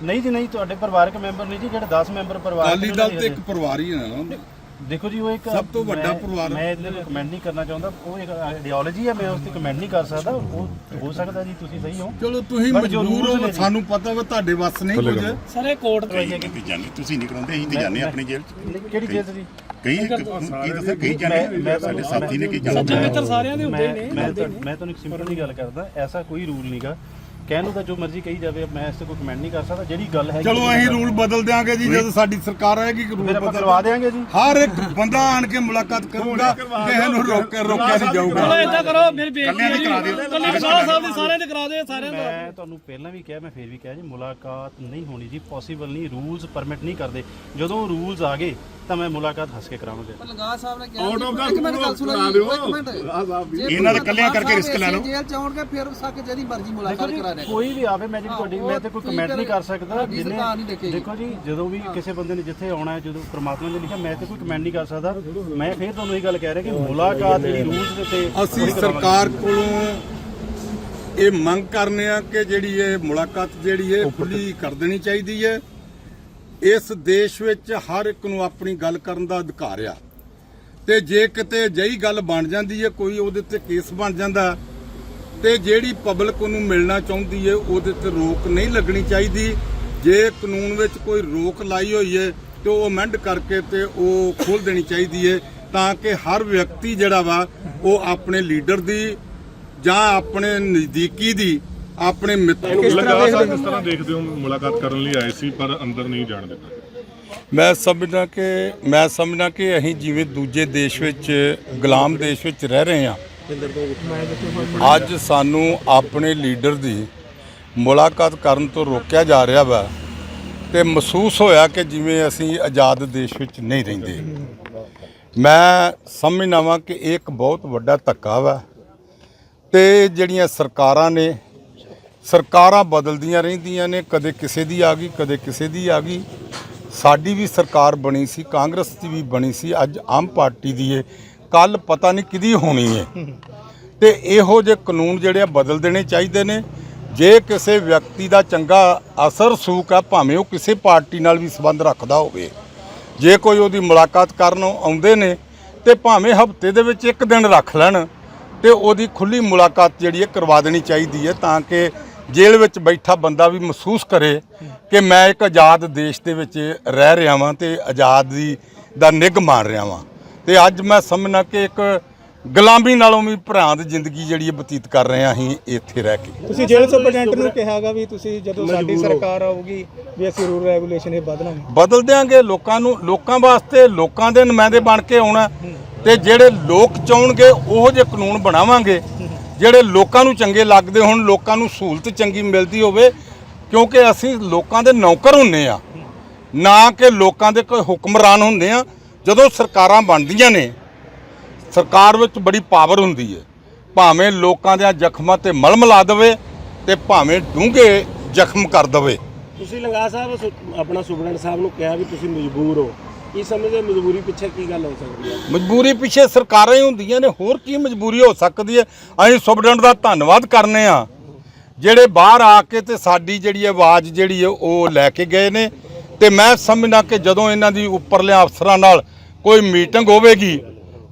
ਨਹੀਂ ਜੀ ਨਹੀਂ ਤੁਹਾਡੇ ਪਰਿਵਾਰਕ ਮੈਂਬਰ ਨਹੀਂ ਜੀ ਜਿਹੜੇ 10 ਮੈਂਬਰ ਪਰਿਵਾਰ ਅਕਾਲੀ ਦਲ ਤੇ ਇੱਕ ਪਰਿਵਾਰ ਹੀ ਹੈ ਨਾ। ਦੇਖੋ ਜੀ ਉਹ ਇੱਕ ਸਭ ਤੋਂ ਵੱਡਾ ਮੈਂ- ਪਰਿਵਾਰ- ਮੈਂ ਇਹਦੇ ਲਈ ਕਮੈਂਟ ਨਹੀਂ ਕਰਨਾ ਚਾਹੁੰਦਾ। ਉਹ ਇੱਕ ਆਈਡੀਓਲੋਜੀ ਹੈ ਮੈਂ ਉਸ ਤੇ ਕਮੈਂਟ ਨਹੀਂ ਕਰ ਸਕਦਾ। ਉਹ ਹੋ ਸਕਦਾ ਜੀ ਤੁਸੀਂ ਸਹੀ ਹੋ। ਚਲੋ ਤੁਸੀਂ ਪਰ ਜੋ ਮਜਬੂਰ rules ਹੋ ਨੇ- ਸਾਨੂੰ ਪਤਾ ਵਾ ਤੁਹਾਡੇ ਵੱਸ ਨਹੀਂ ਕੁਝ। ਸਾਰੇ ਕੋਰਟ ਤੋਂ ਕਿਤੇ ਜਾਂਦੇ ਤੁਸੀਂ ਨਹੀਂ ਕਰਾਉਂਦੇ ਅਸੀਂ ਤੇ ਜਾਂਦੇ ਹਾਂ ਆਪਣੀ ਜੇਲ੍ਹ 'ਚ। ਕਿਹੜੀ ਚੀਜ਼ ਜੀ? ਕਈ ਕੀ ਦੱਸਿਆ ਕਈ ਜਾਂਦੇ ਮੈਂ- ਸਾਡੇ ਸਾਥੀ ਨੇ ਕਈ ਸੱਚੇ ਜਾਂਦੇ ਮਿੱਤਰ ਸਾਰਿਆਂ ਦੇ ਹੁੰਦੇ ਮੈਂ ਨੇ ਮੈਂ ਤੁਹਾਨੂੰ- ਮੈਂ ਤੁਹਾਨੂੰ ਇੱਕ ਸਿੰਪਲ ਜੀ ਗੱਲ ਕਰਦਾ ਐਸਾ ਕੋਈ ਰੂਲ ਨਹੀਂਗਾ ਕਹਿਣ ਨੂੰ ਤਾਂ ਜੋ ਮਰਜ਼ੀ ਕਹੀ ਜਾਵੇ ਮੈਂ ਇਸ ਤੇ ਕੋਈ ਕਮੈਂਟ ਨਹੀਂ ਕਰ ਸਕਦਾ। ਜਿਹੜੀ ਗੱਲ ਹੈ ਚਲੋ ਅਸੀਂ ਰੂਲ ਬਦਲ ਦਿਆਂਗੇ ਜੀ ਜਦੋਂ ਸਾਡੀ ਸਰਕਾਰ ਆਏਗੀ ਕਿ ਫਿਰ ਰੂਲ ਆਪਾਂ ਬਦਲ ਕਰਵਾ ਦੇਾਂਗੇ ਜੀ। ਹਰ ਇੱਕ ਬੰਦਾ ਆਣ ਕੇ ਮੁਲਾਕਾਤ ਕਰੂਗਾ ਕਿਸੇ ਨੂੰ ਰੋਕ ਰੋਕਿਆ ਨਹੀਂ ਚਲੋ ਜਾਊਗਾ ਏਦਾਂ ਕਰੋ ਮੇਰੀ ਬੇਨਤੀ ਕੱਲਿਆਂ ਹੈ ਦੀ ਕਰਾ ਦਿਓ। ਕੱਲੇ ਸਾਹਿਬ ਦੀ ਸਾਰਿਆਂ ਦੇ ਕਰਾ ਦਿਓ ਸਾਰਿਆਂ ਦਾ। ਮੈਂ ਤੁਹਾਨੂੰ ਪਹਿਲਾਂ ਵੀ ਕਿਹਾ ਮੈਂ ਫੇਰ ਵੀ ਕਿਹਾ ਜੀ ਮੁਲਾਕਾਤ ਨਹੀਂ ਹੋਣੀ ਜੀ ਪੋਸੀਬਲ ਨਹੀਂ ਰੂਲਸ ਪਰਮਿਟ ਨਹੀਂ ਕਰਦੇ। ਜਦੋਂ ਰੂਲਸ ਆ ਗਏ ਤਾਂ ਮੈਂ ਮੁਲਾਕਾਤ ਹੱਸ ਕੇ ਕਰਾਵਾਂਗਾ। ਲੰਗਾ ਸਾਹਿਬ ਨੇ ਕਿਹਾ ਜੀ, ਇੱਕ ਮਿੰਟ ਗੱਲ ਸੁਣੋ ਜੀ ਇੱਕ ਮਿੰਟ। ਇਹਨਾਂ ਦੇ ਇਕੱਲਿਆਂ ਕਰਕੇ ਰਿਸਕ ਲੈ ਲਓ। ਜੇਲ੍ਹ ਚ ਆਉਣਗੇ ਫਿਰ ਸੱਕ ਜਿਹਦੀ ਮਰਜ਼ੀ ਮੁਲਾਕਾਤ ਕਰਾ ਦੇ ਕੋਈ ਵੀ ਆਵੇ ਮੈਂ ਜੀ ਤੁਹਾਡੀ ਮੈਂ ਤੇ ਕੋਈ ਕਮੈਂਟ ਨਹੀਂ ਕਰ ਸਕਦਾ। ਦੇਖੇਗੀ। ਦੇਖੋ ਜੀ ਜਦੋਂ ਵੀ ਕਿਸੇ ਬੰਦੇ ਨੇ ਜਿੱਥੇ ਆਉਣਾ ਹੈ ਜਦੋਂ ਪ੍ਰਮਾਤਮਾ ਨੇ ਲਿਖਿਆ ਮੈਂ ਤੇ ਕੋਈ ਕਮੈਂਟ ਨਹੀਂ ਕਰ ਸਕਦਾ। ਮੈਂ ਫੇਰ ਤੁਹਾਨੂੰ ਇਹ ਗੱਲ ਕਹਿ ਰਿਹਾ ਕਿ ਮੁਲਾਕਾਤ ਜਿਹੜੀ ਰੂਲਸ ਦੇ ਤੇ ਅਸੀਂ ਸਰਕਾਰ ਕੋਲੋਂ ਇਹ ਮੰਗ ਕਰਨੇ ਆ ਕਿ ਜਿਹੜੀ ਇਹ ਮੁਲਾਕਾਤ ਜਿਹੜੀ ਹੈ ਖੁੱਲੀ ਕਰ ਦੇਣੀ ਚਾਹੀਦੀ ਹੈ। ਇਸ ਦੇਸ਼ ਵਿੱਚ ਹਰ ਇੱਕ ਨੂੰ ਆਪਣੀ ਗੱਲ ਕਰਨ ਦਾ ਅਧਿਕਾਰ ਆ। ਤੇ ਜੇ ਕਿਤੇ ਜਈ ਗੱਲ ਬਣ ਜਾਂਦੀ ਹੈ ਕੋਈ ਉਹਦੇ ਤੇ ਕੇਸ ਬਣ ਜਾਂਦਾ ਤੇ ਜਿਹੜੀ ਪਬਲਿਕ ਉਹਨੂੰ ਮਿਲਣਾ ਚਾਹੁੰਦੀ ਹੈ ਉਹਦੇ ਤੇ ਰੋਕ ਨਹੀਂ ਲੱਗਣੀ ਚਾਹੀਦੀ। ਜੇ ਕਾਨੂੰਨ ਵਿੱਚ ਕੋਈ ਰੋਕ ਲਾਈ ਹੋਈ ਹੈ ਤੇ ਉਹ ਅਮੈਂਡ ਕਰਕੇ ਤੇ ਉਹ ਖੋਲ ਦੇਣੀ ਚਾਹੀਦੀ ਹੈ ਤਾਂ ਕਿ ਹਰ ਵਿਅਕਤੀ ਜਿਹੜਾ ਵਾ ਉਹ ਆਪਣੇ ਲੀਡਰ ਦੀ ਜਾਂ ਆਪਣੇ ਨਜ਼ਦੀਕੀ ਦੀ ਆਪਣੇ ਮਿੱਤਰ ਕਿਸ ਤਰ੍ਹਾਂ ਦੇਖਦੇ ਹੋ ਮੁਲਾਕਾਤ ਕਰਨ ਲਈ ਆਏ ਸੀ ਪਰ ਅੰਦਰ ਨਹੀਂ ਜਾਣ ਦਿੱਤਾ। ਮੈਂ ਸਮਝਦਾ ਕਿ ਮੈਂ ਸਮਝਦਾ ਕਿ ਅਸੀਂ ਜਿਵੇਂ ਦੂਜੇ ਦੇਸ਼ ਵਿੱਚ ਗੁਲਾਮ ਦੇਸ਼ ਵਿੱਚ ਰਹਿ ਰਹੇ ਹਾਂ ਅੱਜ ਸਾਨੂੰ ਆਪਣੇ ਲੀਡਰ ਦੀ ਮੁਲਾਕਾਤ ਕਰਨ ਤੋਂ ਰੋਕਿਆ ਜਾ ਰਿਹਾ ਵਾ ਤੇ ਮਹਿਸੂਸ ਹੋਇਆ ਕਿ ਜਿਵੇਂ ਅਸੀਂ ਆਜ਼ਾਦ ਦੇਸ਼ ਵਿੱਚ ਨਹੀਂ ਰਹਿੰਦੇ। ਮੈਂ ਸਮਝਣਾ ਵਾਂ ਕਿ ਇਹ ਇੱਕ ਬਹੁਤ ਵੱਡਾ ਧੱਕਾ ਵਾ ਤੇ ਜਿਹੜੀਆਂ ਸਰਕਾਰਾਂ ਨੇ, ਸਰਕਾਰਾਂ ਬਦਲਦੀਆਂ ਰਹਿੰਦੀਆਂ ਨੇ, ਕਦੇ ਕਿਸੇ ਦੀ ਆ ਗਈ, ਕਦੇ ਕਿਸੇ ਦੀ ਆ ਗਈ। ਸਾਡੀ ਵੀ ਸਰਕਾਰ ਬਣੀ ਸੀ, ਕਾਂਗਰਸ ਦੀ ਵੀ ਬਣੀ ਸੀ, ਅੱਜ ਆਮ ਪਾਰਟੀ ਦੀ ਏ। ਕੱਲ ਪਤਾ ਨਹੀਂ ਕਿਹਦੀ ਹੋਣੀ ਹੈ ਤੇ ਇਹੋ ਜਿਹੇ ਕਾਨੂੰਨ ਜਿਹੜੇ ਆ ਬਦਲ ਦੇਣੇ ਚਾਹੀਦੇ ਨੇ। ਜੇ ਕਿਸੇ ਵਿਅਕਤੀ ਦਾ ਚੰਗਾ ਅਸਰ ਸੂਕ ਆ, ਭਾਵੇਂ ਉਹ ਕਿਸੇ ਪਾਰਟੀ ਨਾਲ ਵੀ ਸੰਬੰਧ ਰੱਖਦਾ ਹੋਵੇ। ਜੇ ਕੋਈ ਉਹਦੀ ਮੁਲਾਕਾਤ ਕਰਨ ਆਉਂਦੇ ਨੇ ਤੇ ਭਾਵੇਂ ਹਫ਼ਤੇ ਦੇ ਵਿੱਚ ਇੱਕ ਦਿਨ ਰੱਖ ਲੈਣ ਤੇ ਉਹਦੀ ਖੁੱਲੀ ਮੁਲਾਕਾਤ ਜਿਹੜੀ ਹੈ ਕਰਵਾ ਦੇਣੀ ਚਾਹੀਦੀ ਹੈ ਤਾਂ ਕਿ ਜੇਲ੍ਹ ਵਿੱਚ ਬੈਠਾ ਬੰਦਾ ਵੀ ਮਹਿਸੂਸ ਕਰੇ ਕਿ ਮੈਂ ਇੱਕ ਆਜ਼ਾਦ ਦੇਸ਼ ਦੇ ਵਿੱਚ ਰਹਿ ਰਿਹਾ ਵਾਂ ਤੇ ਆਜ਼ਾਦੀ ਦਾ ਨਿੱਘ ਮਾਣ ਰਿਹਾ ਵਾਂ। ਤੇ ਅੱਜ ਮੈਂ ਸਮਝਣਾ ਕਿ ਇੱਕ ਗੁਲਾਮੀ ਨਾਲੋਂ ਵੀ ਭਰਾਂਤ ਜ਼ਿੰਦਗੀ ਜਿਹੜੀ ਹੈ ਬਤੀਤ ਕਰ ਰਹੇ ਹਾਂ ਅਸੀਂ ਇੱਥੇ ਰਹਿ ਕੇ। ਤੁਸੀਂ ਜੇਲ੍ਹ ਸੁਪਰਡੈਂਟ ਨੂੰ ਕਿਹਾਗਾ ਵੀ ਤੁਸੀਂ ਜਦੋਂ ਸਾਡੀ ਸਰਕਾਰ ਆਊਗੀ ਵੀ ਅਸੀਂ ਰੂਲ ਰੈਗੂਲੇਸ਼ਨ ਇਹ ਬਦਲਾਂਗੇ ਬਦਲ ਦਿਆਂਗੇ ਲੋਕਾਂ ਨੂੰ ਲੋਕਾਂ ਵਾਸਤੇ ਲੋਕਾਂ ਦੇ ਨੁਮਾਇੰਦੇ ਬਣ ਕੇ ਆਉਣਾ। ਤੇ ਜਿਹੜੇ ਲੋਕ ਚਾਹਣਗੇ ਉਹੋ ਜਿਹੇ ਕਾਨੂੰਨ ਬਣਾਵਾਂਗੇ। ਜਿਹੜੇ ਲੋਕਾਂ ਨੂੰ ਚੰਗੇ ਲੱਗਦੇ ਹੋਣ ਲੋਕਾਂ ਨੂੰ ਸਹੂਲਤ ਚੰਗੀ ਮਿਲਦੀ ਹੋਵੇ ਕਿਉਂਕਿ ਅਸੀਂ ਲੋਕਾਂ ਦੇ ਨੌਕਰ ਹੁੰਨੇ ਆ। ਨਾ ਕਿ ਲੋਕਾਂ ਦੇ ਕੋਈ ਹੁਕਮਰਾਨ ਹੁੰਦੇ ਆ। ਜਦੋਂ ਸਰਕਾਰਾਂ ਬਣਦੀਆਂ ਨੇ ਸਰਕਾਰ ਵਿੱਚ ਬੜੀ ਪਾਵਰ ਹੁੰਦੀ ਹੈ ਭਾਵੇਂ ਲੋਕਾਂ ਦੇ ਜ਼ਖਮਾਂ ਤੇ ਮਲਮ ਲਾ ਦੇਵੇ ਤੇ ਭਾਵੇਂ ਡੂੰਘੇ ਜ਼ਖਮ ਕਰ ਦੇਵੇ। ਤੁਸੀਂ ਲੰਗਾ ਸਾਹਿਬ ਆਪਣਾ ਸੁਪਰਡੈਂਟ ਸਾਹਿਬ ਨੂੰ ਕਿਹਾ ਵੀ ਤੁਸੀਂ ਮਜਬੂਰ ਹੋ। ਕੀ ਸਮਝਦੇ ਮਜਬੂਰੀ ਪਿੱਛੇ ਕੀ ਗੱਲ ਹੋ ਸਕਦੀ ਹੈ? ਮਜਬੂਰੀ ਪਿੱਛੇ ਸਰਕਾਰਾਂ ਹੀ ਹੁੰਦੀਆਂ ਨੇ ਹੋਰ ਕੀ ਮਜਬੂਰੀ ਹੋ ਸਕਦੀ ਹੈ ਅਸੀਂ ਸੁਪਰਡੈਂਟ ਦਾ ਧੰਨਵਾਦ ਕਰਨੇ ਆ। ਜਿਹੜੇ ਬਾਹਰ ਆ ਕੇ ਤੇ ਸਾਡੀ ਜਿਹੜੀ ਆਵਾਜ਼ ਜਿਹੜੀ ਹੈ ਉਹ ਲੈ ਕੇ ਗਏ ਨੇ। ਤੇ ਮੈਂ ਸਮਝਦਾ ਕਿ ਜਦੋਂ ਇਹਨਾਂ ਦੀ ਉੱਪਰਲੇ ਅਫਸਰਾਂ ਨਾਲ ਕੋਈ ਮੀਟਿੰਗ ਹੋਵੇਗੀ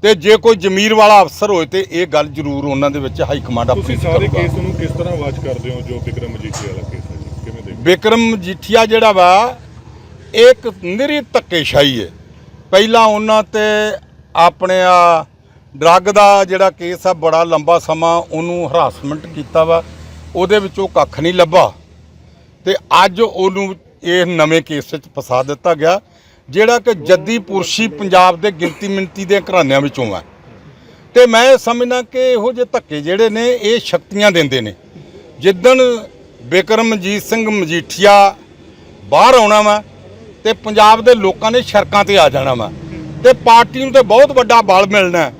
ਤੇ ਜੇ ਕੋਈ ਜ਼ਮੀਰ ਵਾਲਾ ਅਫਸਰ ਹੋਏ ਤੇ ਇਹ ਗੱਲ ਜ਼ਰੂਰ ਉਹਨਾਂ ਦੇ ਵਿੱਚ ਹਾਈ ਕਮਾਂਡ ਆਪਣੀ ਤੁਸੀਂ ਸਾਰੇ ਕਰੂਗਾ। ਕੇਸ ਨੂੰ ਕਿਸ ਤਰ੍ਹਾਂ ਵਾਚ ਕਰਦੇ ਹੋ ਜੋ ਵਿਕਰਮ ਮਜੀਠੀ ਵਾਲਾ ਕੇਸ ਹੈ ਜੀ? ਕਿਵੇਂ ਦੇਖਦੇ ਵਿਕਰਮ ਮਜੀਠੀਆ ਜਿਹੜਾ ਵਾ ਇਹ ਇੱਕ ਨਿਰੀ ਧੱਕੇਸ਼ਾਹੀ ਹੈ। ਪਹਿਲਾਂ ਉਹਨਾਂ ਤੇ ਆਪਣੇ ਆ ਡਰੱਗ ਦਾ ਜਿਹੜਾ ਕੇਸ ਆ ਬੜਾ ਲੰਬਾ ਸਮਾਂ ਉਹਨੂੰ ਹਰਾਸਮੈਂਟ ਕੀਤਾ ਵਾ। ਉਹਦੇ ਵਿੱਚੋਂ ਕੱਖ ਨਹੀਂ ਲੱਭਾ। ਤੇ ਅੱਜ ਉਹਨੂੰ ਇਹ ਨਵੇਂ ਕੇਸ ਵਿੱਚ ਫਸਾ ਦਿੱਤਾ ਗਿਆ। ਜਿਹੜਾ ਕਿ ਜੱਦੀ ਪੁਰਸ਼ੀ ਪੰਜਾਬ ਦੇ ਗਿਣਤੀ ਮਿੰਤੀ ਦੇ ਘਰਾਣਿਆਂ ਵਿੱਚੋਂ ਆ ਤੇ ਮੈਂ ਇਹ ਸਮਝਦਾ ਕਿ ਇਹੋ ਜਿਹੇ ਧੱਕੇ ਜਿਹੜੇ ਨੇ, ਇਹ ਸ਼ਕਤੀਆਂ ਦਿੰਦੇ ਨੇ। ਜਿੱਦਣ ਬਿਕਰਮਜੀਤ ਸਿੰਘ ਮਜੀਠੀਆ ਬਾਹਰ ਆਉਣਾ ਵਾ ਤੇ ਪੰਜਾਬ ਦੇ ਲੋਕਾਂ ਨੇ ਸੜਕਾਂ ਤੇ ਆ ਜਾਣਾ ਵਾ ਤੇ ਪਾਰਟੀ ਨੂੰ ਤੇ ਬਹੁਤ ਵੱਡਾ ਬਲ ਮਿਲਣਾ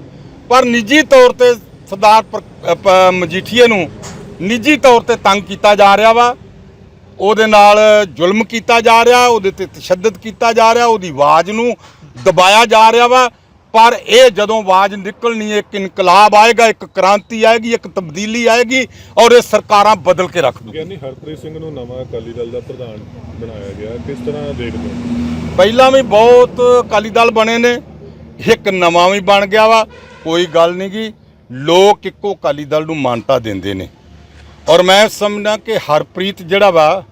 ਪਰ ਨਿੱਜੀ ਤੌਰ ਤੇ ਸਰਦਾਰ ਮਜੀਠੀਏ ਨੂੰ ਨਿੱਜੀ ਤੌਰ ਤੇ ਤੰਗ ਕੀਤਾ ਜਾ ਰਿਹਾ ਵਾ। ਉਹਦੇ ਨਾਲ ਜ਼ੁਲਮ ਕੀਤਾ ਜਾ ਰਿਹਾ ਉਹਦੇ ਤੇ ਤਸ਼ੱਦਦ ਕੀਤਾ ਜਾ ਰਿਹਾ ਉਹਦੀ ਆਵਾਜ਼ ਨੂੰ ਦਬਾਇਆ ਜਾ ਰਿਹਾ ਵਾ। ਪਰ ਇਹ ਜਦੋਂ ਆਵਾਜ਼ ਨਿਕਲਣੀ ਇੱਕ ਇਨਕਲਾਬ ਆਏਗਾ ਇੱਕ ਕ੍ਰਾਂਤੀ ਆਏਗੀ ਇੱਕ ਤਬਦੀਲੀ ਆਏਗੀ ਔਰ ਇਹ ਸਰਕਾਰਾਂ ਬਦਲ ਕੇ ਰੱਖ ਦੂ ਗਿਆਨੀ ਹਰਪ੍ਰੀਤ ਸਿੰਘ ਨੂੰ ਨਵਾਂ ਅਕਾਲੀ ਦਲ ਦਾ ਪ੍ਰਧਾਨ ਬਣਾਇਆ ਗਿਆ ਕਿਸ ਤਰ੍ਹਾਂ ਦੇਖਦੇ ਹੋ? ਪਹਿਲਾਂ ਵੀ ਬਹੁਤ ਅਕਾਲੀ ਦਲ ਬਣੇ ਨੇ ਇੱਕ ਨਵਾਂ ਵੀ ਬਣ ਗਿਆ ਵਾ ਕੋਈ ਗੱਲ ਨਹੀਂ ਗੀ। ਲੋਕ ਇੱਕੋ ਅਕਾਲੀ ਦਲ ਨੂੰ ਮਾਨਤਾ ਦਿੰਦੇ ਨੇ। ਔਰ ਮੈਂ ਸਮਝਦਾ ਕਿ ਹਰਪ੍ਰੀਤ ਜਿਹੜਾ ਵਾ,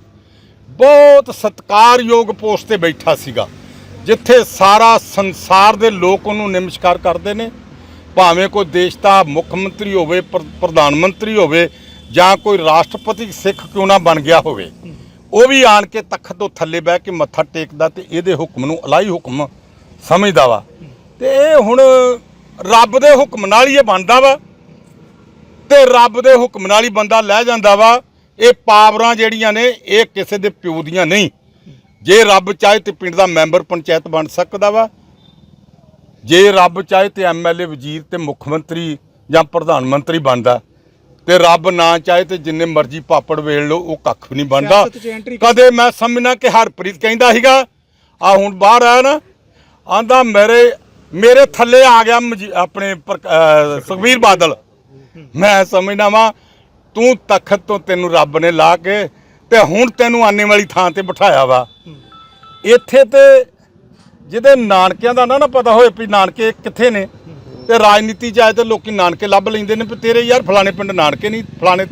ਬਹੁਤ ਸਤਿਕਾਰਯੋਗ ਪੋਸਟ ਤੇ ਬੈਠਾ ਸੀਗਾ, ਜਿੱਥੇ ਸਾਰਾ ਸੰਸਾਰ ਦੇ ਲੋਕ ਉਹਨੂੰ ਨਮਸਕਾਰ ਕਰਦੇ ਨੇ। ਭਾਵੇਂ ਕੋਈ ਦੇਸ਼ ਦਾ ਮੁੱਖ ਮੰਤਰੀ ਹੋਵੇ ਪ੍ਰਧਾਨ ਮੰਤਰੀ ਹੋਵੇ, ਜਾਂ ਕੋਈ ਰਾਸ਼ਟਰਪਤੀ ਸਿੱਖ ਕਿਉਂ ਨਾ ਬਣ ਗਿਆ ਹੋਵੇ, ਉਹ ਵੀ ਆਣ ਕੇ ਤਖਤ ਤੋਂ ਥੱਲੇ ਬਹਿ ਕੇ ਮੱਥਾ ਟੇਕਦਾ ਤੇ ਇਹਦੇ ਹੁਕਮ ਨੂੰ ਅਲਾਈ ਹੁਕਮ ਸਮਝਦਾ ਵਾ। ਤੇ ਇਹ ਹੁਣ ਰੱਬ ਦੇ ਹੁਕਮ ਨਾਲ ਹੀ ਇਹ ਬਣਦਾ ਵਾ। ਤੇ ਰੱਬ ਦੇ ਹੁਕਮ ਨਾਲ ਹੀ ਬੰਦਾ ਲੈ ਜਾਂਦਾ ਵਾ। ਇਹ ਪਾਵਰਾਂ ਜਿਹੜੀਆਂ ਨੇ ਇਹ ਕਿਸੇ ਦੇ ਪਿਓ ਦੀਆਂ ਨਹੀਂ। ਜੇ ਰੱਬ ਚਾਹੇ ਤੇ ਪਿੰਡ ਦਾ ਮੈਂਬਰ ਪੰਚਾਇਤ ਬਣ ਸਕਦਾ ਵਾ। ਜੇ ਰੱਬ ਚਾਹੇ ਤੇ ਐਮਐਲਏ ਵਜ਼ੀਰ ਤੇ ਮੁੱਖ ਮੰਤਰੀ ਜਾਂ ਪ੍ਰਧਾਨ ਮੰਤਰੀ ਬਣਦਾ। ਤੇ ਰੱਬ ਨਾ ਚਾਹੇ ਤੇ ਜਿੰਨੇ ਮਰਜ਼ੀ ਪਾਪੜ ਵੇਲ ਲਓ ਉਹ ਕੱਖ ਵੀ ਨਹੀਂ ਬਣਦਾ। ਕਦੇ ਮੈਂ ਸਮਝਣਾ ਕਿ ਹਰਪ੍ਰੀਤ ਕਹਿੰਦਾ ਸੀਗਾ ਆ ਹੁਣ ਬਾਹਰ ਆਇਆ ਨਾ। ਆਂਦਾ ਮੇਰੇ ਮੇਰੇ ਥੱਲੇ ਆ ਗਿਆ ਆਪਣੇ ਸੁਖਬੀਰ ਬਾਦਲ। ਮੈਂ ਸਮਝਦਾ ਵਾਂ, ਤੂੰ ਤਖਤ ਤੋਂ ਤੈਨੂੰ ਰੱਬ ਨੇ ਲਾ ਕੇ ਤੇ ਹੁਣ ਤੈਨੂੰ ਆਨੇ ਵਾਲੀ ਥਾਂ ਤੇ ਬਿਠਾਇਆ ਵਾ। ਇੱਥੇ ਤੇ ਜਿਹਦੇ ਨਾਨਕਿਆਂ ਦਾ ਨਾ ਨਾ ਪਤਾ ਹੋਏ ਵੀ ਨਾਨਕੇ ਕਿੱਥੇ ਨੇ ਤੇ ਰਾਜਨੀਤੀ ਚ ਆਏ ਤੇ ਲੋਕੀ ਨਾਨਕੇ ਲੱਭ ਲੈਂਦੇ ਨੇ ਵੀ ਤੇਰੇ ਯਾਰ ਫਲਾਣੇ ਪਿੰਡ ਨਾਨਕੇ ਨਹੀਂ, ਫਲਾਣੇ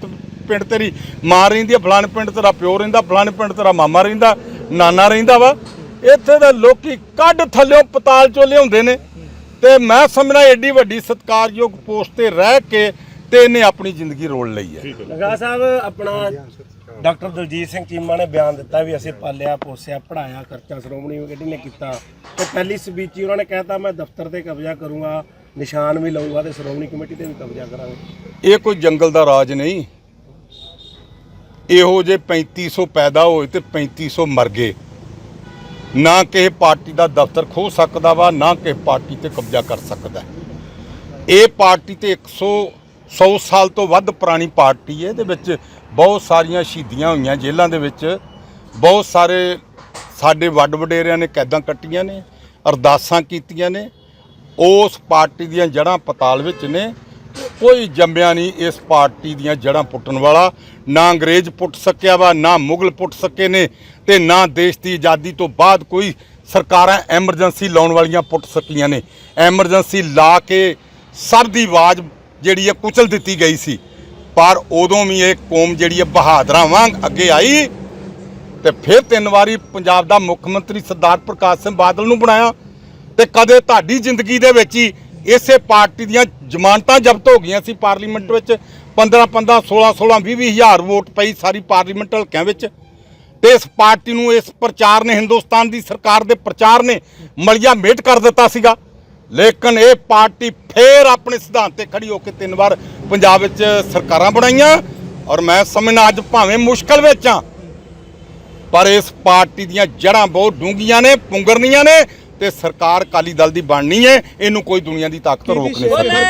ਪਿੰਡ ਤੇਰੀ ਮਾਂ ਰਹਿੰਦੀ ਆ, ਫਲਾਣੇ ਪਿੰਡ ਤੇਰਾ ਪਿਓ ਰਹਿੰਦਾ, ਫਲਾਣੇ ਪਿੰਡ ਤੇਰਾ ਮਾਮਾ ਰਹਿੰਦਾ, ਨਾਨਾ ਰਹਿੰਦਾ ਵਾ। ਇੱਥੇ ਦੇ ਲੋਕੀ ਕੱਢ ਥੱਲਿਓਂ ਪਤਾਲ ਚੋਂ ਲਿਆਉਂਦੇ ਨੇ ਤੇ ਮੈਂ ਸਮਝਣਾ ਏਡੀ ਵੱਡੀ ਸਤਿਕਾਰਯੋਗ ਪੋਸਟ ਤੇ ਰਹਿ ਕੇ ਤੇ ਇਹਨੇ ਆਪਣੀ ਜ਼ਿੰਦਗੀ ਰੋਲ ਲਈ ਹੈ। ਲਗਾ ਸਾਹਿਬ ਆਪਣਾ ਡਾਕਟਰ ਦਲਜੀਤ ਸਿੰਘ ਚੀਮਾ ਨੇ ਬਿਆਨ ਦਿੱਤਾ ਵੀ ਅਸੀਂ ਪਾਲਿਆ ਪੋਸਿਆ ਪੜਾਇਆ ਖਰਚਾ ਸ਼੍ਰੋਮਣੀ ਕਮੇਟੀ ਨੇ ਕੀਤਾ। ਤੇ ਪਹਿਲੀ ਸਪੀਚ ਹੀ ਉਹਨਾਂ ਨੇ ਕਹਿਤਾ ਮੈਂ ਦਫ਼ਤਰ ਤੇ ਕਬਜ਼ਾ ਕਰੂੰਗਾ ਨਿਸ਼ਾਨ ਵੀ ਲਾਉਂਗਾ ਤੇ ਸ਼੍ਰੋਮਣੀ ਕਮੇਟੀ ਤੇ ਵੀ ਕਬਜ਼ਾ ਕਰਾਂਗੇ। ਇਹ ਕੋਈ ਜੰਗਲ ਦਾ ਰਾਜ ਨਹੀਂ। ਇਹੋ ਜੇ 3500 ਪੈਦਾ ਹੋਏ ਤੇ 3500 ਮਰ ਗਏ। ਨਾ ਕਿਸੇ ਪਾਰਟੀ ਦਾ ਦਫ਼ਤਰ ਖੋ ਸਕਦਾ ਵਾ ਨਾ ਕਿਸੇ ਪਾਰਟੀ ਤੇ ਕਬਜ਼ਾ ਕਰ ਸਕਦਾ। ਇਹ ਪਾਰਟੀ ਤੇ 100 100 ਸਾਲ ਤੋਂ ਵੱਧ ਪੁਰਾਣੀ ਪਾਰਟੀ ਹੈ, ਇਹਦੇ ਵਿੱਚ ਬਹੁਤ ਸਾਰੀਆਂ ਸ਼ਹੀਦੀਆਂ ਹੋਈਆਂ ਜੇਲ੍ਹਾਂ ਦੇ ਵਿੱਚ। ਬਹੁਤ ਸਾਰੇ ਸਾਡੇ ਵੱਡ ਵਡੇਰਿਆਂ ਨੇ ਕੈਦਾਂ ਕੱਟੀਆਂ ਨੇ, ਅਰਦਾਸਾਂ ਕੀਤੀਆਂ ਨੇ। ਉਸ ਪਾਰਟੀ ਦੀਆਂ ਜੜ੍ਹਾਂ ਪਤਾਲ ਵਿੱਚ ਨੇ। ਕੋਈ ਜੰਮਿਆ ਨਹੀਂ ਇਸ ਪਾਰਟੀ ਦੀਆਂ ਜੜ੍ਹਾਂ ਪੁੱਟਣ ਵਾਲਾ। ਨਾ ਅੰਗਰੇਜ਼ ਪੁੱਟ ਸਕਿਆ ਵਾ, ਨਾ ਮੁਗਲ ਪੁੱਟ ਸਕੇ ਨੇ ਤੇ ਨਾ ਦੇਸ਼ ਦੀ ਆਜ਼ਾਦੀ ਤੋਂ ਬਾਅਦ ਕੋਈ ਸਰਕਾਰਾਂ ਐਮਰਜੈਂਸੀ ਲਾਉਣ ਵਾਲੀਆਂ ਪੁੱਟ ਸਕੀਆਂ ਨੇ। ਐਮਰਜੈਂਸੀ ਲਾ ਕੇ ਸਭ ਦੀ ਆਵਾਜ਼ ਜਿਹੜੀ ਹੈ ਕੁਚਲ ਦਿੱਤੀ ਗਈ ਸੀ। ਪਰ ਉਦੋਂ ਵੀ ਇਹ ਕੌਮ ਜਿਹੜੀ ਹੈ ਬਹਾਦਰਾਂ ਵਾਂਗ ਅੱਗੇ ਆਈ ਤੇ ਫਿਰ ਤਿੰਨ ਵਾਰੀ ਪੰਜਾਬ ਦਾ ਮੁੱਖ ਮੰਤਰੀ ਸਰਦਾਰ ਪ੍ਰਕਾਸ਼ ਸਿੰਘ ਬਾਦਲ ਨੂੰ ਬਣਾਇਆ ਤੇ ਕਦੇ ਤੁਹਾਡੀ ਜ਼ਿੰਦਗੀ ਦੇ ਵਿੱਚ ਹੀ ਇਸੇ ਪਾਰਟੀ ਦੀਆਂ ਜ਼ਮਾਨਤਾਂ ਜ਼ਬਤ ਹੋ ਗਈਆਂ ਸੀ ਪਾਰਲੀਮੈਂਟ ਵਿੱਚ। 15 15 16 16 20 20 ਹਜ਼ਾਰ ਵੋਟ ਪਈ ਸਾਰੀ ਪਾਰਲੀਮੈਂਟ ਹਲਕਿਆਂ ਵਿੱਚ। ਤੇ ਇਸ ਪਾਰਟੀ ਨੂੰ ਇਸ ਪ੍ਰਚਾਰ ਨੇ ਹਿੰਦੁਸਤਾਨ ਦੀ ਸਰਕਾਰ ਦੇ ਪ੍ਰਚਾਰ ਨੇ ਮਲਿਆ ਮੇਟ ਕਰ ਦਿੱਤਾ ਸੀਗਾ। ਲੇਕਿਨ ਇਹ ਪਾਰਟੀ ਫੇਰ ਆਪਣੇ ਸਿਧਾਂਤ ਤੇ ਖੜੀ ਹੋ ਕੇ ਤਿੰਨ ਵਾਰ ਪੰਜਾਬ ਵਿੱਚ ਸਰਕਾਰਾਂ ਬਣਾਈਆਂ ਔਰ ਮੈਂ ਸਮਝਣਾ ਅੱਜ ਭਾਵੇਂ ਮੁਸ਼ਕਲ ਵਿੱਚ ਆ ਪਰ ਇਸ ਪਾਰਟੀ ਦੀਆਂ ਜੜ੍ਹਾਂ ਬਹੁਤ ਡੂੰਘੀਆਂ ਨੇ ਪੁੰਗਰਨੀਆਂ ਨੇ ਤੇ ਸਰਕਾਰ ਕਾਲੀ ਦਲ ਦੀ ਬਣਨੀ ਹੈ ਇਹਨੂੰ ਕੋਈ ਦੁਨੀਆ ਦੀ ਤਾਕਤ ਰੋਕ ਨਹੀਂ ਸਕਦੀ। ਕਿਹਦੀ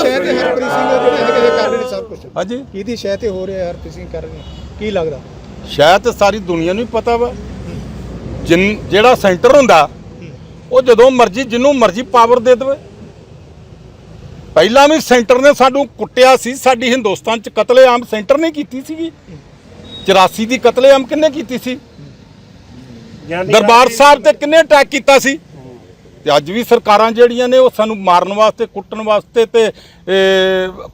ਸ਼ਹਿ ਤੇ ਹਰਪ੍ਰੀਤ ਸਿੰਘ ਜਿਹੜੇ ਹੈਗੇ ਇਹ ਕਰ ਰਹੇ ਨੇ ਸਭ ਕੁਝ ਹਾਂਜੀ। ਕਿਹਦੀ ਸ਼ਹਿ ਤੇ ਹੋ ਰਿਹਾ ਹਰਪ੍ਰੀਤ ਸਿੰਘ ਕਰ ਰਹੇ ਨੇ। ਕੀ ਲੱਗਦਾ? ਸ਼ਾਇਦ ਸਾਰੀ ਦੁਨੀਆ ਨੂੰ ਹੀ ਪਤਾ ਵਾ। ਜਿਨ ਜਿਹੜਾ ਸੈਂਟਰ ਹੁੰਦਾ ਉਹ ਜਦੋਂ ਮਰਜ਼ੀ ਜਿੰਨੂੰ ਮਰਜ਼ੀ ਪਾਵਰ ਦੇ ਦੇਵੇ। ਪਹਿਲਾਂ ਵੀ ਸੈਂਟਰ ਨੇ ਸਾਨੂੰ ਕੁੱਟਿਆ ਸੀ ਸਾਡੀ ਹਿੰਦੁਸਤਾਨ ਚ ਕਤਲੇਆਮ ਸੈਂਟਰ ਨੇ ਕੀਤੀ ਸੀਗੀ। 84 ਦੀ ਕਤਲੇਆਮ ਕਿੰਨੇ ਕੀਤੀ ਸੀ? ਦਰਬਾਰ ਸਾਹਿਬ ਤੇ ਕਿੰਨੇ ਅਟੈਕ ਕੀਤਾ ਸੀ? ਤੇ ਅੱਜ ਵੀ ਸਰਕਾਰਾਂ ਜਿਹੜੀਆਂ ਨੇ ਉਹ ਸਾਨੂੰ ਮਾਰਨ ਵਾਸਤੇ ਕੁੱਟਣ ਵਾਸਤੇ ਤੇ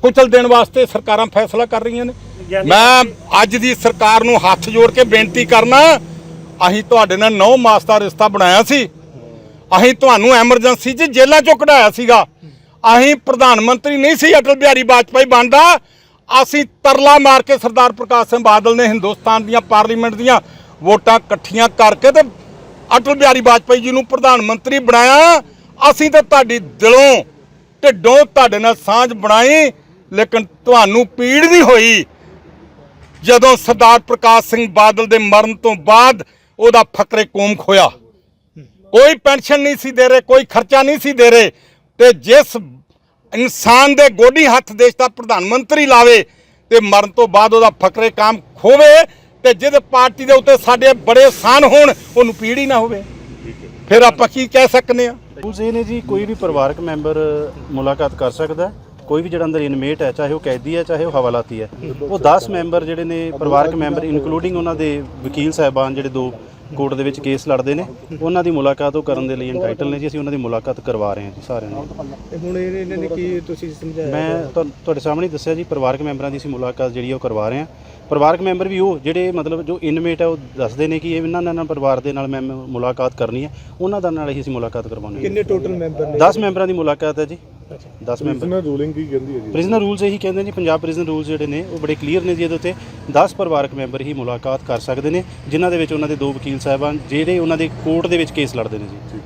ਕੁਚਲ ਦੇਣ ਵਾਸਤੇ ਸਰਕਾਰਾਂ ਫੈਸਲਾ ਕਰ ਰਹੀਆਂ ਨੇ। ਮੈਂ ਅੱਜ ਦੀ ਸਰਕਾਰ ਨੂੰ ਹੱਥ ਜੋੜ ਕੇ ਬੇਨਤੀ ਕਰਨਾ ਅਸੀਂ ਤੁਹਾਡੇ ਨਾਲ 9 ਮਾਸ ਦਾ ਰਿਸ਼ਤਾ ਬਣਾਇਆ ਸੀ। ਅਸੀਂ ਤੁਹਾਨੂੰ ਐਮਰਜੈਂਸੀ 'ਚ ਜੇਲ੍ਹਾਂ 'ਚੋਂ ਕਢਾਇਆ ਸੀਗਾ। ਅਸੀਂ ਪ੍ਰਧਾਨ ਮੰਤਰੀ ਨਹੀਂ ਸੀ, ਅਟਲ ਬਿਹਾਰੀ ਵਾਜਪਾਈ ਬਣਦਾ। ਅਸੀਂ ਤਰਲਾ ਮਾਰ ਕੇ ਸਰਦਾਰ ਪ੍ਰਕਾਸ਼ ਸਿੰਘ ਬਾਦਲ ਨੇ ਹਿੰਦੁਸਤਾਨ ਦੀਆਂ ਪਾਰਲੀਮੈਂਟ ਦੀਆਂ ਵੋਟਾਂ ਇਕੱਠੀਆਂ ਕਰਕੇ ਤੇ ਅਟਲ ਬਿਹਾਰੀ ਵਾਜਪਾਈ ਜੀ ਨੂੰ ਪ੍ਰਧਾਨ ਮੰਤਰੀ ਬਣਾਇਆ। ਅਸੀਂ ਤਾਂ ਤੁਹਾਡੀ ਦਿਲੋਂ ਢਿੱਡੋਂ ਤੁਹਾਡੇ ਨਾਲ ਸਾਂਝ ਬਣਾਈ, ਲੇਕਿਨ ਤੁਹਾਨੂੰ ਪੀੜ ਵੀ ਹੋਈ। ਜਦੋਂ ਸਰਦਾਰ ਪ੍ਰਕਾਸ਼ ਸਿੰਘ ਬਾਦਲ ਦੇ ਮਰਨ ਤੋਂ ਬਾਅਦ ਉਹਦਾ ਫਕਰੇ ਕੌਮ ਖੋਇਆ ਕੋਈ ਪੈਨਸ਼ਨ ਨਹੀਂ ਸੀ ਦੇ ਰਹੇ ਕੋਈ ਖਰਚਾ ਨਹੀਂ ਸੀ ਦੇ ਰਹੇ। ਤੇ ਜਿਸ ਇਨਸਾਨ ਦੇ ਗੋਡੀ ਹੱਥ ਦੇਸ਼ ਦਾ ਪ੍ਰਧਾਨ ਮੰਤਰੀ ਲਾਵੇ ਤੇ ਮਰਨ ਤੋਂ ਬਾਅਦ ਉਹਦਾ ਫਕਰੇ ਕਾਮ ਖੋਵੇ ਤੇ ਜਿਹਦੇ ਪਾਰਟੀ ਦੇ ਉੱਤੇ ਸਾਡੇ ਬੜੇ ਸਾਨ ਹੋਣ ਉਹਨੂੰ ਪੀੜ ਹੀ ਨਾ ਹੋਵੇ। ਫਿਰ ਆਪਾਂ ਕੀ ਕਹਿ ਸਕਨੇ ਆ? ਰੂਲਸ ਇਹ ਨੇ ਜੀ ਕੋਈ ਵੀ ਪਰਿਵਾਰਕ ਮੈਂਬਰ ਮੁਲਾਕਾਤ ਕਰ ਸਕਦਾ। ਕੋਈ ਵੀ ਜਿਹੜਾ ਅੰਦਰ ਇਨਮੇਟ ਹੈ ਚਾਹੇ ਉਹ ਕੈਦੀ ਹੈ ਚਾਹੇ ਉਹ ਹਵਾਲਾਤੀ ਹੈ। ਉਹ 10 ਮੈਂਬਰ ਜਿਹੜੇ ਨੇ ਪਰਿਵਾਰਕ ਮੈਂਬਰ ਇਨਕਲੂਡਿੰਗ ਉਹਨਾਂ ਦੇ ਵਕੀਲ ਸਾਹਿਬਾਨ ਜਿਹੜੇ ਦੋ ਕੋਰਟ ਦੇ ਵਿੱਚ ਕੇਸ ਲੜਦੇ ਨੇ। ਉਹਨਾਂ ਦੀ ਮੁਲਾਕਾਤ ਉਹ ਕਰਨ ਦੇ ਲਈ ਇੰਟਾਈਟਲ ਨੇ ਜੀ। ਅਸੀਂ ਉਹਨਾਂ ਦੀ ਮੁਲਾਕਾਤ ਕਰਵਾ ਰਹੇ ਹਾਂ ਜੀ ਸਾਰਿਆਂ ਨੂੰ। ਤੇ ਹੁਣ ਇਹ- ਇਹਨਾਂ ਨੇ ਕੀ ਤੁਸੀਂ ਸਮਝਾਇਆ? ਮੈਂ ਤੁਹਾਡੇ ਸਾਹਮਣੇ ਹੀ ਦੱਸਿਆ ਜੀ ਪਰਿਵਾਰਕ ਮੈਂਬਰਾਂ ਦੀ ਅਸੀਂ ਮੁਲਾਕਾਤ ਜਿਹੜੀ ਆ ਉਹ ਕਰਵਾ ਰਹੇ ਹਾਂ। ਪਰਿਵਾਰਕ ਮੈਂਬਰ ਵੀ ਉਹ ਜਿਹੜੇ ਮਤਲਬ ਜੋ ਇਨਮੇਟ ਹੈ ਉਹ ਦੱਸਦੇ ਨੇ ਕਿ ਇਹ ਇਹਨਾਂ ਨਾਲ ਪਰਿਵਾਰ ਦੇ ਨਾਲ ਮੈਂ ਮੁਲਾਕਾਤ ਕਰਨੀ ਹੈ ਉਹਨਾਂ ਦਾ ਨਾਲ ਹੀ ਅਸੀਂ ਮੁਲਾਕਾਤ ਕਰਵਾਉਣੀ ਹੈ। ਕਿੰਨੇ ਟੋਟਲ ਮੈਂਬਰ ਨੇ? 10 ਮੈਂਬਰਾਂ ਦੀ ਮੁਲਾਕਾਤ ਹੈ ਜੀ। 10 ਮੈਂਬਰ। ਪ੍ਰਿਜ਼ਨਰ ਰੂਲਿੰਗ ਕੀ ਕਹਿੰਦੀ ਹੈ ਜੀ? ਪ੍ਰਿਜ਼ਨਰ ਰੂਲਸ ਇਹੀ ਕਹਿੰਦੇ ਨੇ ਪੰਜਾਬ ਪ੍ਰਿਜ਼ਨ ਰੂਲਸ ਜਿਹੜੇ ਨੇ ਉਹ ਬੜੇ ਕਲੀਅਰ ਨੇ ਜੀ ਇਹਦੇ ਉੱਤੇ। 10 ਪਰਿਵਾਰਕ ਮੈਂਬਰ ਹੀ ਮੁਲਾਕਾਤ ਕਰ ਸਕਦੇ ਨੇ ਜਿਨ੍ਹਾਂ ਦੇ ਵਿੱਚ ਉਹਨਾਂ ਦੇ ਦੋ ਵਕੀਲ ਸਾਹਿਬਾਨ ਜਿਹੜੇ ਉਹਨਾਂ ਦੇ ਕੋਰਟ ਦੇ ਵਿੱਚ ਕੇਸ ਲੜਦੇ ਨੇ ਜੀ।